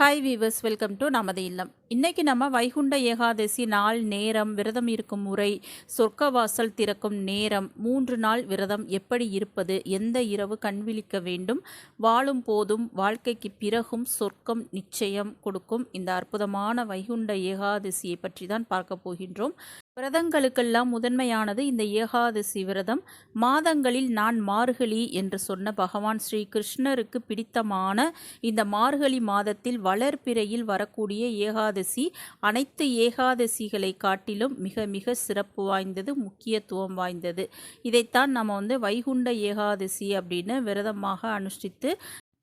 Hi viewers welcome to நமது இல்லம். இன்றைக்கி நம்ம வைகுண்ட ஏகாதசி நாள் நேரம் விரதம் இருக்கும் முறை சொர்க்கவாசல் திறக்கும் நேரம் மூன்று நாள் விரதம் எப்படி இருப்பது எந்த இரவு கண்விழிக்க வேண்டும் வாழும் போதும் வாழ்க்கைக்கு பிறகும் சொர்க்கம் நிச்சயம் கொடுக்கும் இந்த அற்புதமான வைகுண்ட ஏகாதசியை பற்றி தான் பார்க்க போகின்றோம். விரதங்களுக்கெல்லாம் முதன்மையானது இந்த ஏகாதசி விரதம். மாதங்களில் நான் மார்கழி என்று சொன்ன பகவான் ஸ்ரீ கிருஷ்ணருக்கு பிடித்தமான இந்த மார்கழி மாதத்தில் வளர்பிறையில் வரக்கூடிய ஏகாதசி. அனைத்து ஏகாதசிகளை காட்டிலும் மிக மிக சிறப்பு வாய்ந்தது முக்கியத்துவம் வாய்ந்தது. இதைத்தான் நம்ம வந்து வைகுண்ட ஏகாதசி அப்படின்னு விரதமாக அனுஷ்டித்து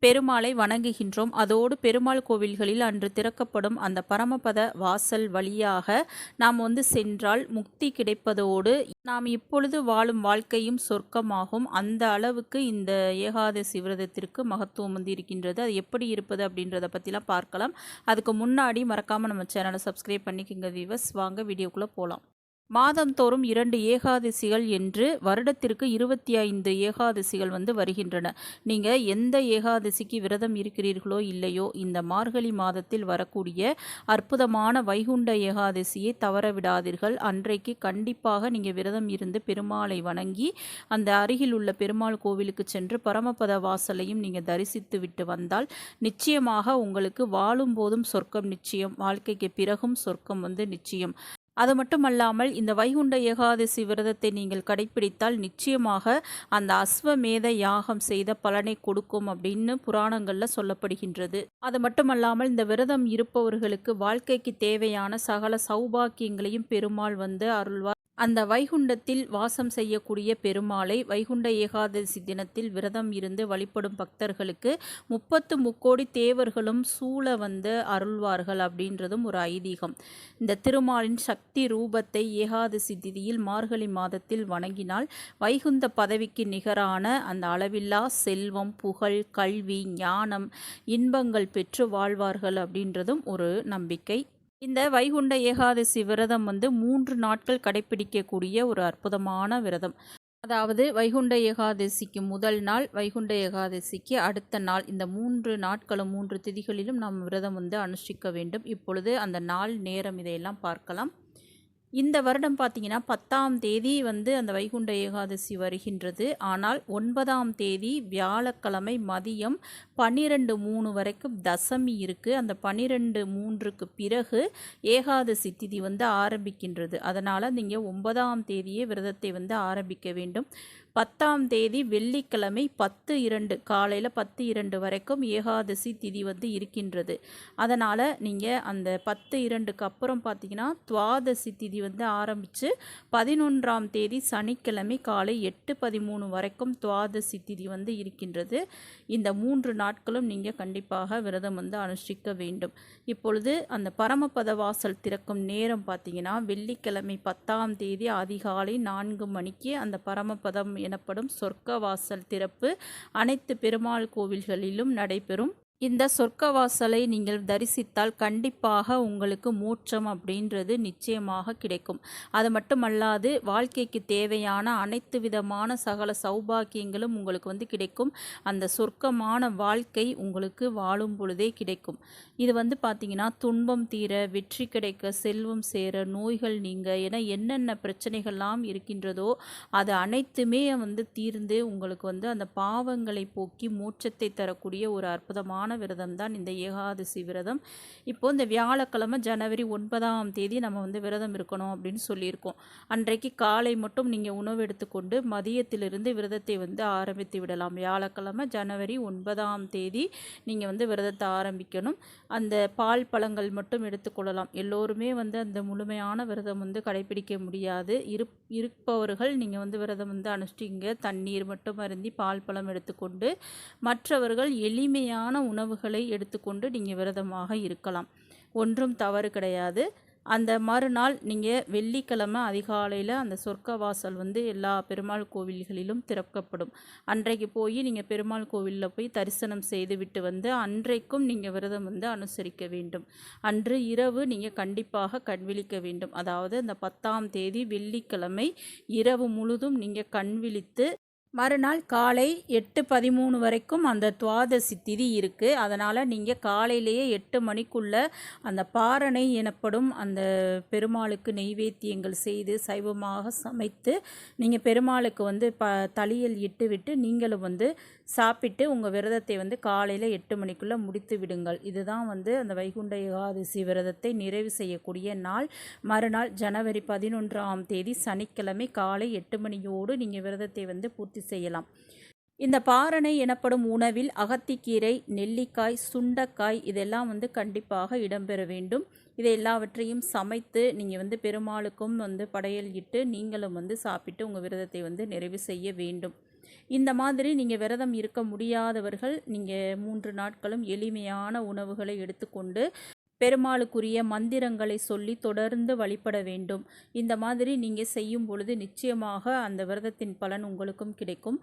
பெருமாளை வணங்குகின்றோம். அதோடு பெருமாள் கோவில்களில் அன்று திறக்கப்படும் அந்த பரமபத வாசல் வழியாக நாம் வந்து சென்றால் முக்தி கிடைப்பதோடு நாம் இப்பொழுது வாழும் வாழ்க்கையும் சொர்க்கமாகும். அந்த அளவுக்கு இந்த ஏகாதசி விரதத்திற்கு மகத்துவம் வந்து இருக்கின்றது. அது எப்படி இருப்பது அப்படின்றத பற்றிலாம் பார்க்கலாம். அதுக்கு முன்னாடி மறக்காமல் நம்ம சேனலை சப்ஸ்கிரைப் பண்ணிக்கோங்க வீவர்ஸ் வாங்க வீடியோக்குள்ளே போகலாம் மாதந்தோறும் இரண்டு ஏகாதசிகள் என்று வருடத்திற்கு இருபத்தி ஐந்து ஏகாதசிகள் வந்து வருகின்றன. நீங்கள் எந்த ஏகாதசிக்கு விரதம் இருக்கிறீர்களோ இல்லையோ இந்த மார்கழி மாதத்தில் வரக்கூடிய அற்புதமான வைகுண்ட ஏகாதசியை தவற விடாதீர்கள் அன்றைக்கு கண்டிப்பாக நீங்கள் விரதம் இருந்து பெருமாளை வணங்கி அந்த அருகில் உள்ள பெருமாள் கோவிலுக்கு சென்று பரமபத வாசலையும் நீங்கள் தரிசித்து விட்டு வந்தால் நிச்சயமாக உங்களுக்கு வாழும் போதும் சொர்க்கம் நிச்சயம் வாழ்க்கைக்கு பிறகும் சொர்க்கம் வந்து நிச்சயம். அது மட்டுமல்லாமல் இந்த வைகுண்ட ஏகாதசி விரதத்தை நீங்கள் கடைபிடித்தால் நிச்சயமாக அந்த அஸ்வமேத யாகம் செய்த பலனை கொடுக்கும் அப்படின்னு புராணங்களில் சொல்லப்படுகின்றது. அது மட்டுமல்லாமல் இந்த விரதம் இருப்பவர்களுக்கு வாழ்க்கைக்கு தேவையான சகல சௌபாக்கியங்களையும் பெருமாள் வந்து அருள்வார். அந்த வைகுண்டத்தில் வாசம் செய்யக்கூடிய பெருமாளை வைகுண்ட ஏகாதசி தினத்தில் விரதம் இருந்து வழிபடும் பக்தர்களுக்கு முப்பத்து முக்கோடி தேவர்களும் சூழ வந்து அருள்வார்கள் அப்படின்றதும் ஒரு ஐதீகம். இந்த திருமாலின் சக்தி ரூபத்தை ஏகாதசி திதியில் மார்கழி மாதத்தில் வணங்கினால் வைகுந்த பதவிக்கு நிகரான அந்த அளவில்லா செல்வம் புகழ் கல்வி ஞானம் இன்பங்கள் பெற்று வாழ்வார்கள் அப்படின்றதும் ஒரு நம்பிக்கை. இந்த வைகுண்ட ஏகாதசி விரதம் வந்து மூன்று நாட்கள் கடைபிடிக்கக்கூடிய ஒரு அற்புதமான விரதம். அதாவது வைகுண்ட ஏகாதசிக்கு முதல் நாள் வைகுண்ட ஏகாதசிக்கு அடுத்த நாள் இந்த மூன்று நாட்களும் மூன்று திதிகளிலும் நாம் விரதம் வந்து அனுஷ்டிக்க வேண்டும். இப்பொழுது அந்த நாள் நேரம் இதையெல்லாம் பார்க்கலாம். இந்த வருடம் பார்த்தீங்கன்னா பத்தாம் தேதி வந்து அந்த வைகுண்ட ஏகாதசி வருகின்றது. ஆனால் ஒன்பதாம் தேதி வியாழக்கிழமை மதியம் பன்னிரெண்டு மூணு வரைக்கும் தசமி இருக்குது அந்த பன்னிரெண்டு மூன்றுக்கு பிறகு ஏகாதசி திதி வந்து ஆரம்பிக்கின்றது. அதனால் நீங்கள் ஒன்பதாம் தேதியே விரதத்தை வந்து ஆரம்பிக்க வேண்டும். பத்தாம் தேதி வெள்ளிக்கிழமை பத்து இரண்டு காலையில் பத்து இரண்டு வரைக்கும் ஏகாதசி திதி வந்து இருக்கின்றது. அதனால் நீங்கள் அந்த பத்து இரண்டுக்கு அப்புறம் பார்த்தீங்கன்னா துவாதசி திதி வந்து ஆரம்பித்து பதினொன்றாம் தேதி சனிக்கிழமை காலை எட்டு பதிமூணு வரைக்கும் துவாதசி திதி வந்து இருக்கின்றது. இந்த மூன்று நாட்களும் நீங்கள் கண்டிப்பாக விரதம் வந்து அனுஷ்டிக்க வேண்டும். இப்பொழுது அந்த பரமபத வாசல் திறக்கும் நேரம் பார்த்தீங்கன்னா வெள்ளிக்கிழமை பத்தாம் தேதி அதிகாலை நான்கு மணிக்கு அந்த பரமபதம் எனப்படும் சொர்க்க வாசல் திறப்பு அனைத்து பெருமாள் கோவில்களிலும் நடைபெறும். இந்த சொர்க்கவாசலை நீங்கள் தரிசித்தால் கண்டிப்பாக உங்களுக்கு மூற்றம் அப்படின்றது நிச்சயமாக கிடைக்கும். அது மட்டுமல்லாது வாழ்க்கைக்கு தேவையான அனைத்து விதமான சகல சௌபாக்கியங்களும் உங்களுக்கு வந்து கிடைக்கும். அந்த சொர்க்கமான வாழ்க்கை உங்களுக்கு வாழும் பொழுதே கிடைக்கும். இது வந்து பார்த்திங்கன்னா துன்பம் தீர வெற்றி கிடைக்க செல்வம் சேர நோய்கள் நீங்க என என்னென்ன பிரச்சனைகள்லாம் இருக்கின்றதோ அது அனைத்துமே வந்து தீர்ந்து உங்களுக்கு வந்து அந்த பாவங்களை போக்கி மூச்சத்தை தரக்கூடிய ஒரு அற்புதமான முக்கியமான விரதம் தான் இந்த ஏகாதசி விரதம். இப்போது இந்த வியாழக்கிழமை ஜனவரி ஒன்பதாம் தேதி நம்ம வந்து விரதம் இருக்கணும் அப்படின்னு சொல்லியிருக்கோம். அன்றைக்கு காலை மட்டும் நீங்கள் உணவு எடுத்துக்கொண்டு மதியத்திலிருந்து விரதத்தை வந்து ஆரம்பித்து விடலாம். வியாழக்கிழமை ஜனவரி ஒன்பதாம் தேதி நீங்கள் வந்து விரதத்தை ஆரம்பிக்கணும். அந்த பால் பழங்கள் மட்டும் எடுத்துக்கொள்ளலாம். எல்லோருமே வந்து அந்த முழுமையான விரதம் வந்து கடைபிடிக்க முடியாது. இரு இருப்பவர்கள் நீங்கள் வந்து விரதம் வந்து அனுஷ்டிங்க. தண்ணீர் மட்டும் அருந்தி பால் பழம் எடுத்துக்கொண்டு மற்றவர்கள் எளிமையான உணவுகளை எடுத்துக்கொண்டு நீங்கள் விரதமாக இருக்கலாம். ஒன்றும் தவறு கிடையாது. அந்த மறுநாள் நீங்கள் வெள்ளிக்கிழமை அதிகாலையில் அந்த சொர்க்க வாசல் வந்து எல்லா பெருமாள் கோவில்களிலும் திறக்கப்படும். அன்றைக்கு போய் நீங்கள் பெருமாள் கோவிலில் போய் தரிசனம் செய்து விட்டு வந்து அன்றைக்கும் நீங்கள் விரதம் வந்து அனுசரிக்க வேண்டும். அன்று இரவு நீங்கள் கண்டிப்பாக கண்விழிக்க வேண்டும். அதாவது அந்த பத்தாம் தேதி வெள்ளிக்கிழமை இரவு முழுதும் நீங்கள் கண் விழித்து மறுநாள் காலை எட்டு பதிமூணு வரைக்கும் அந்த துவாதசி திதி இருக்குது அதனால் நீங்கள் காலையிலேயே எட்டு மணிக்குள்ளே அந்த பாரணை எனப்படும் அந்த பெருமாளுக்கு நெய்வேத்தியங்கள் செய்து சைவமாக சமைத்து நீங்கள் பெருமாளுக்கு வந்து ப தளியல் இட்டு விட்டு நீங்களும் வந்து சாப்பிட்டு உங்கள் விரதத்தை வந்து காலையில் எட்டு மணிக்குள்ளே முடித்து விடுங்கள். இதுதான் வந்து அந்த வைகுண்ட ஏகாதசி விரதத்தை நிறைவு செய்யக்கூடிய நாள். மறுநாள் ஜனவரி பதினொன்றாம் தேதி சனிக்கிழமை காலை எட்டு மணியோடு நீங்கள் விரதத்தை வந்து பூர்த்தி செய்யலாம். இந்த பாரணை எனப்படும் உணவில் அகத்திக்கீரை நெல்லிக்காய் சுண்டக்காய் இதெல்லாம் வந்து கண்டிப்பாக இடம்பெற வேண்டும். இதை எல்லாவற்றையும் சமைத்து நீங்கள் வந்து பெருமாளுக்கும் வந்து படையல் இட்டு நீங்களும் வந்து சாப்பிட்டு உங்கள் விரதத்தை வந்து நிறைவு செய்ய வேண்டும். இந்த மாதிரி நீங்கள் விரதம் இருக்க முடியாதவர்கள் நீங்கள் மூன்று நாட்களும் எளிமையான உணவுகளை எடுத்துக்கொண்டு பெருமாளுக்குரிய மந்திரங்களை சொல்லி தொடர்ந்து வழிபட வேண்டும். இந்த மாதிரி நீங்கள் செய்யும் பொழுது நிச்சயமாக அந்த விரதத்தின் பலன் உங்களுக்கும் கிடைக்கும்.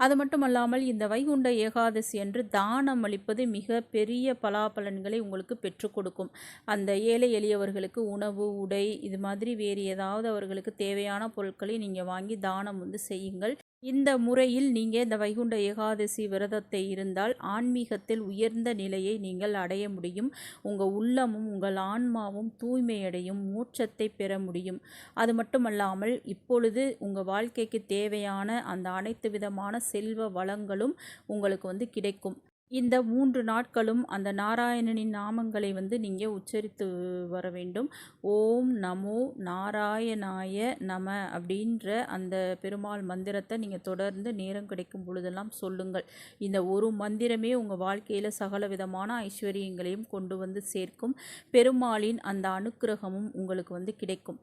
அது மட்டுமல்லாமல் இந்த வைகுண்ட ஏகாதசி என்று தானம் அளிப்பது மிக பெரிய பலாபலன்களை உங்களுக்கு பெற்றுக் கொடுக்கும். அந்த ஏழை எளியவர்களுக்கு உணவு உடை இது மாதிரி வேறு ஏதாவது அவர்களுக்கு தேவையான பொருட்களை நீங்கள் வாங்கி தானம் வந்து செய்யுங்கள். இந்த முறையில் நீங்கள் இந்த வைகுண்ட ஏகாதசி விரதத்தை இருந்தால் ஆன்மீகத்தில் உயர்ந்த நிலையை நீங்கள் அடைய முடியும். உங்கள் உள்ளமும் உங்கள் ஆன்மாவும் தூய்மையடையும் மூச்சத்தை பெற முடியும். அது மட்டுமல்லாமல் இப்பொழுது உங்கள் வாழ்க்கைக்கு தேவையான அந்த அனைத்து விதமான செல்வ வளங்களும் உங்களுக்கு வந்து கிடைக்கும். இந்த மூன்று நாட்களும் அந்த நாராயணனின் நாமங்களை வந்து நீங்கள் உச்சரித்து வர வேண்டும். ஓம் நமோ நாராயணாய நம அப்படின்ற அந்த பெருமாள் மந்திரத்தை நீங்கள் தொடர்ந்து நேரம் கிடைக்கும் பொழுதெல்லாம் சொல்லுங்கள். இந்த ஒரு மந்திரமே உங்கள் வாழ்க்கையில் சகல விதமான ஐஸ்வர்யங்களையும் கொண்டு வந்து சேர்க்கும். பெருமாளின் அந்த அனுக்கிரகமும் உங்களுக்கு வந்து கிடைக்கும்.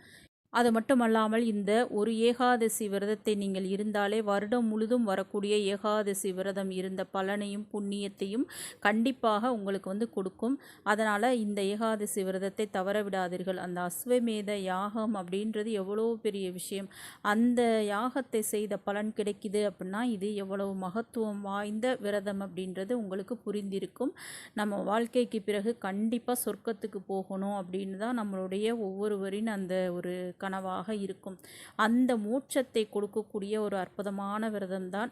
அது மட்டுமல்லாமல் இந்த ஒரு ஏகாதசி விரதத்தை நீங்கள் இருந்தாலே வருடம் முழுதும் வரக்கூடிய ஏகாதசி விரதம் இருந்த பலனையும் புண்ணியத்தையும் கண்டிப்பாக உங்களுக்கு வந்து கொடுக்கும். அதனால் இந்த ஏகாதசி விரதத்தை தவற விடாதீர்கள். அந்த அஸ்வமேத யாகம் அப்படின்றது எவ்வளோ பெரிய விஷயம். அந்த யாகத்தை செய்த பலன் கிடைக்குது அப்படின்னா இது எவ்வளவு மகத்துவம் வாய்ந்த விரதம் அப்படின்றது உங்களுக்கு புரிந்திருக்கும். நம்ம வாழ்க்கைக்கு பிறகு கண்டிப்பாக சொர்க்கத்துக்கு போகணும் அப்படின்னு தான் நம்மளுடைய ஒவ்வொருவரின் அந்த ஒரு கனவாக இருக்கும். அந்த மோட்சத்தை கொடுக்கக்கூடிய ஒரு அற்புதமான விரதம்தான்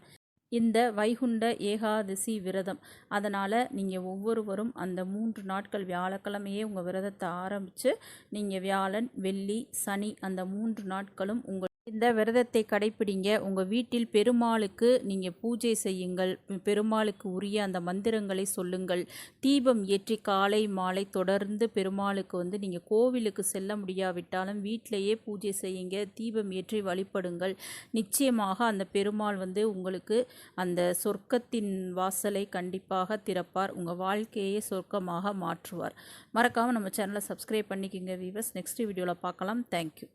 இந்த வைகுண்ட ஏகாதசி விரதம். அதனால் நீங்கள் ஒவ்வொருவரும் அந்த மூன்று நாட்கள் வியாழக்கிழமையே உங்கள் விரதத்தை ஆரம்பித்து நீங்கள் வியாழன் வெள்ளி சனி அந்த மூன்று நாட்களும் உங்கள் இந்த விரதத்தை கடைப்பிடிங்க. உங்கள் வீட்டில் பெருமாளுக்கு நீங்கள் பூஜை செய்யுங்கள். பெருமாளுக்கு உரிய அந்த மந்திரங்களை சொல்லுங்கள். தீபம் ஏற்றி காலை மாலை தொடர்ந்து பெருமாளுக்கு வந்து நீங்கள் கோவிலுக்கு செல்ல முடியாவிட்டாலும் வீட்டிலையே பூஜை செய்யுங்க. தீபம் ஏற்றி வழிபடுங்கள். நிச்சயமாக அந்த பெருமாள் வந்து உங்களுக்கு அந்த சொர்க்கத்தின் வாசலை கண்டிப்பாக திறப்பார். உங்கள் வாழ்க்கையே சொர்க்கமாக மாற்றுவார். மறக்காமல் நம்ம சேனலை சப்ஸ்கிரைப் பண்ணிக்கோங்க வீவர்ஸ் நெக்ஸ்ட் வீடியோவில் பார்க்கலாம். தேங்க்யூ